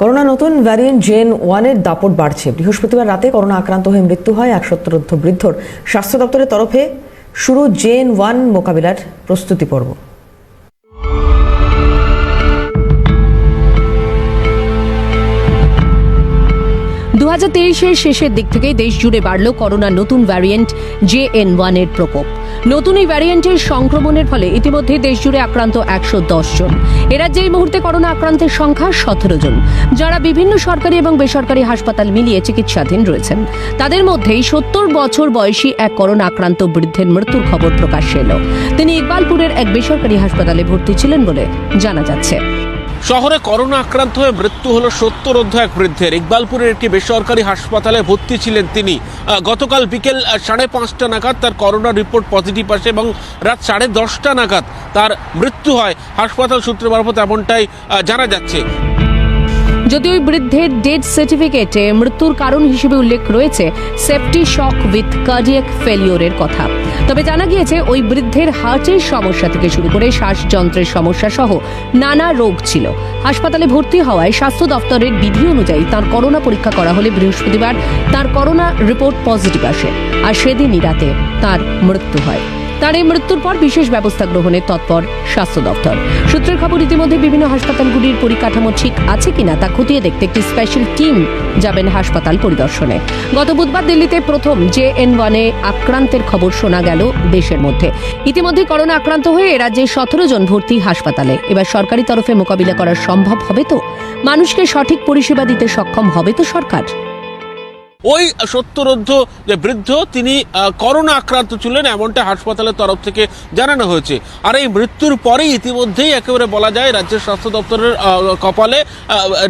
Corona নতুন variant gen ওয়ানের দাপট বাড়ছে। বৃহস্পতিবার রাতে করোনা আক্রান্ত হয়ে মৃত্যু হয় এক সত্তরোদ্ধ বৃদ্ধর। স্বাস্থ্য দপ্তরের তরফে শুরু জেন ওয়ান মোকাবিলার প্রস্তুতি পর্ব। দু হাজার শেষের দিক থেকে দেশ জুড়ে বাড়ল করোনার নতুন ভ্যারিয়েন্ট জে এন ওয়ানের প্রকোপ। নতুন এই ভ্যারিয়েন্টের সংক্রমণের ফলে ইতিমধ্যে দেশ জুড়ে আক্রান্ত একশো দশ জন। রাজ্যে এই মুহূর্তে করোনা আক্রান্তের সংখ্যা সতেরো জন। যারা বিভিন্ন সরকারি এবং বেসরকারি হাসপাতাল মিলিয়ে চিকিৎসাধীন রয়েছেন। তাদের মধ্যেই সত্তর বছর বয়সী এক করোনা আক্রান্ত বৃদ্ধের মৃত্যুর খবর প্রকাশ্যে এলো। তিনি ইকবালপুরের এক বেসরকারি হাসপাতালে ভর্তি ছিলেন বলে জানা যাচ্ছে। শহরে করোনা আক্রান্ত হয়ে মৃত্যু হলো সত্তর অধ্যায়ক বৃদ্ধের। ইকবালপুরের একটি বেসরকারি হাসপাতালে ভর্তি ছিলেন তিনি। গতকাল বিকেল সাড়ে পাঁচটা নাগাদ তার করোনা রিপোর্ট পজিটিভ আসে এবং রাত সাড়ে দশটা নাগাদ তার মৃত্যু হয়। হাসপাতাল সূত্রে মারফত এমনটাই জানা যাচ্ছে। যদি ওই বৃদ্ধের ডেথ সার্টিফিকেটে মৃত্যুর কারণ হিসেবে উল্লেখ রয়েছে, সেফটি শক উইথ কার্ডিয়াক ফেলিওরের কথা। তবে জানা গিয়েছে, ওই বৃদ্ধের হার্টের সমস্যা থেকে শুরু করে শ্বাসযন্ত্রের সমস্যা সহ নানা রোগ ছিল। হাসপাতালে ভর্তি হওয়ায় স্বাস্থ্য দপ্তরের বিধি অনুযায়ী তার করোনা পরীক্ষা করা হলে বৃহস্পতিবার তার করোনা রিপোর্ট পজিটিভ আসে, আর সেদিনই রাতে তার মৃত্যু হয়। তার এই মৃত্যুর পর বিশেষ ব্যবস্থা গ্রহণে তৎপর স্বাস্থ্য দপ্তর। সূত্রের খবর, ইতিমধ্যে বিভিন্ন হাসপাতালগুলির পরিকাঠামো ঠিক আছে কিনা তা খতিয়ে দেখতে একটি স্পেশাল টিম যাবেন হাসপাতাল পরিদর্শনে। গত বুধবার দিল্লিতে প্রথম জে এন ওয়ানে আক্রান্তের খবর শোনা গেল দেশের মধ্যে। ইতিমধ্যে করোনা আক্রান্ত হয়ে রাজ্যে সতেরো জন ভর্তি হাসপাতালে। এবার সরকারি তরফে মোকাবিলা করা সম্ভব হবে তো? মানুষকে সঠিক পরিষেবা দিতে সক্ষম হবে তো সরকার? ওই সত্তরোর্ধ যে বৃদ্ধ, তিনি করোনা আক্রান্ত ছিলেন এমনটা হাসপাতালের তরফ থেকে জানানো হয়েছে। আর এই মৃত্যুর পরেই ইতিমধ্যেই একেবারে বলা যায় রাজ্যের স্বাস্থ্য দপ্তরের কপালে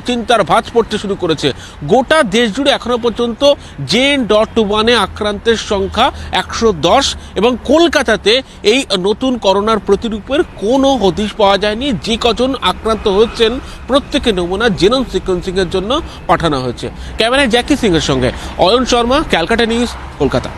চিন্তার ভাঁজ পড়তে শুরু করেছে। গোটা দেশ জুড়ে এখনও পর্যন্ত জেন ডট ওয়ানে আক্রান্তের সংখ্যা একশো দশ এবং কলকাতাতে এই নতুন করোনার প্রতিরূপের কোনো হদিশ পাওয়া যায়নি। যে কজন আক্রান্ত হচ্ছেন প্রত্যেকে নমুনা জেনোম সিকোয়েন্সিংয়ের জন্য পাঠানো হয়েছে। ক্যামেরায় জ্যাকি সিং এর সঙ্গে অয়ন শর্মা ক্যালকাটা নিউজ কলকাতা।